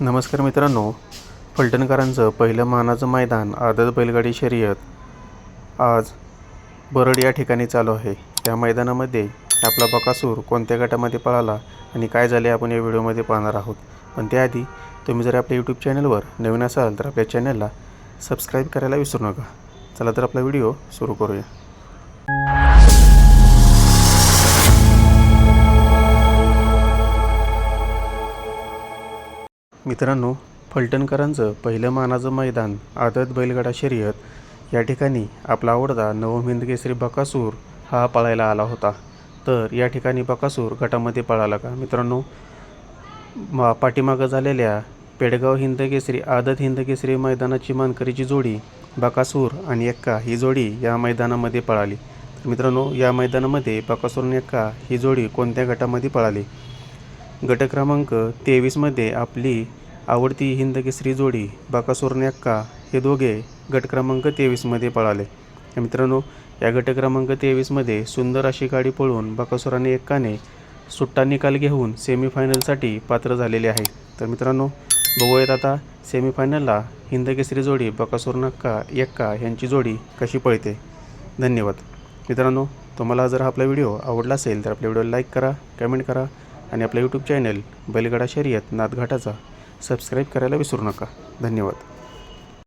नमस्कार मित्रांनो फलटणकरांचं पहिलं मानाचं मैदान आदत बैलगाडी शर्यत आज बरड या ठिकाणी चालू आहे. या मैदानामध्ये आपला बकासूर कोणत्या गटामध्ये पळाला आणि काय झाले आपण या व्हिडिओमध्ये पाहणार आहोत. पण त्याआधी तुम्ही जर आपल्या यूट्यूब चॅनलवर नवीन असाल तर आपल्या चॅनलला सबस्क्राईब करायला विसरू नका. चला तर आपला व्हिडिओ सुरू करूया. मित्रांनो फलटणकरांचं पहिलं मानाचं मैदान आदत बैलगाडा शर्यत या ठिकाणी आपला आवडता नवम केसरी बकासूर हा पळायला आला होता. तर या ठिकाणी बकासूर गटामध्ये पळाला का? मित्रांनो मा पाठीमागं झालेल्या पेडगाव हिंद केसरी आदत हिंद केसरी मैदानाची मानकरीची जोडी बकासूर आणि एक्का ही जोडी या मैदानामध्ये पळाली. मित्रांनो या मैदानामध्ये बकासूर आणि एक्का ही जोडी कोणत्या गटामध्ये पळाली? गट क्रमांक तेवीसमध्ये आपली आवडती हिंदकेसरी जोडी बाकासूर अक्का हे दोघे गट क्रमांक तेवीसमध्ये पळाले. मित्रांनो या गट क्रमांक तेवीसमध्ये सुंदर अशी गाडी पळून बाकासुराने एक्काने सुट्टा निकाल घेऊन सेमीफायनलसाठी पात्र झालेले आहे. तर मित्रांनो बघूयात आता सेमीफायनलला हिंदकेसरी जोडी बकासूर नक्का एक्का यांची जोडी कशी पळते. धन्यवाद. मित्रांनो तुम्हाला जर आपला व्हिडिओ आवडला असेल तर आपल्या व्हिडिओला लाईक करा कमेंट करा आणि आपलं यूट्यूब चॅनल बैलगाडा शर्यत नाथघाटाचा सबस्क्राईब करायला विसरू नका. धन्यवाद.